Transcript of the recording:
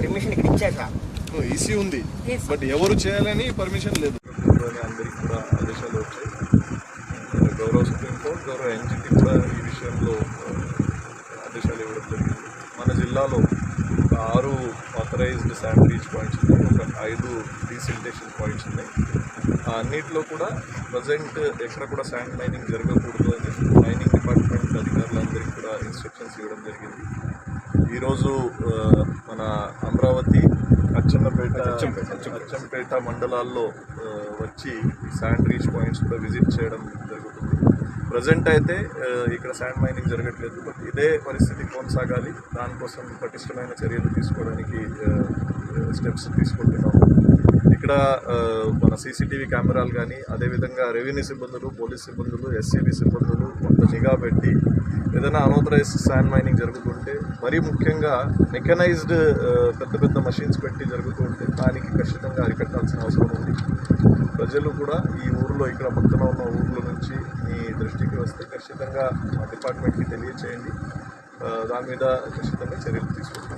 Permission ఇక్కడ ఇచ్చాక. EC ఉంది. బట్ ఎవరు చేయాలని పర్మిషన్ లేదు. అందరికి కూడా ఆదేశాలు వచ్చాయి. గౌరవ సుప్రీంకోర్టు గౌరవ ఎన్జిటి కూడా ఈ విషయంలో ఆదేశాలు ఇవ్వడం జరిగింది. మన జిల్లాలో ఒక ఆరు ఆథరైజ్డ్ రీచ్ పాయింట్స్ ఉన్నాయి. ఒక ఐదు డీసిల్టేషన్ పాయింట్స్ ఉన్నాయి. ఆ అన్నిటిలో కూడా ప్రజెంట్ ఎక్కడ కూడా శాండ్ మైనింగ్ జరగకూడదు అని మైనింగ్ డిపార్ట్మెంట్ అధికారులందరికీ కూడా ఇన్స్ట్రక్షన్స్ ఇవ్వడం జరిగింది. ఈరోజు మన అమరావతి అచ్చన్నపేట అచ్చంపేట మండలాల్లో వచ్చి శాండ్ రీచ్ పాయింట్స్ కూడా విజిట్ చేయడం జరుగుతుంది. ప్రజెంట్ అయితే ఇక్కడ శాండ్ మైనింగ్ జరగట్లేదు. బట్ ఇదే పరిస్థితి కొనసాగాలి. దానికోసం పటిష్టమైన చర్యలు తీసుకోవడానికి స్టెప్స్ తీసుకుంటున్నాం. ఇక్కడ మన సీసీటీవీ కెమెరాలు కానీ అదేవిధంగా రెవెన్యూ సిబ్బందులు పోలీస్ సిబ్బందులు ఎస్సీబీ సిబ్బందులు కొంత నిఘా పెట్టి ఏదైనా అనౌథరైజ్ శాండ్ మైనింగ్ జరుగుతుంటే మరీ ముఖ్యంగా మెకనైజ్డ్ పెద్ద పెద్ద మషిన్స్ పెట్టి జరుగుతుంటే దానికి ఖచ్చితంగా అరికట్టాల్సిన అవసరం ఉంది. ప్రజలు కూడా ఈ ఊరిలో ఇక్కడ పక్కన ఉన్న ఊర్ల నుంచి మీ దృష్టికి వస్తే ఖచ్చితంగా మా డిపార్ట్మెంట్కి తెలియచేయండి. దాని మీద ఖచ్చితంగా చర్యలు తీసుకుంటాం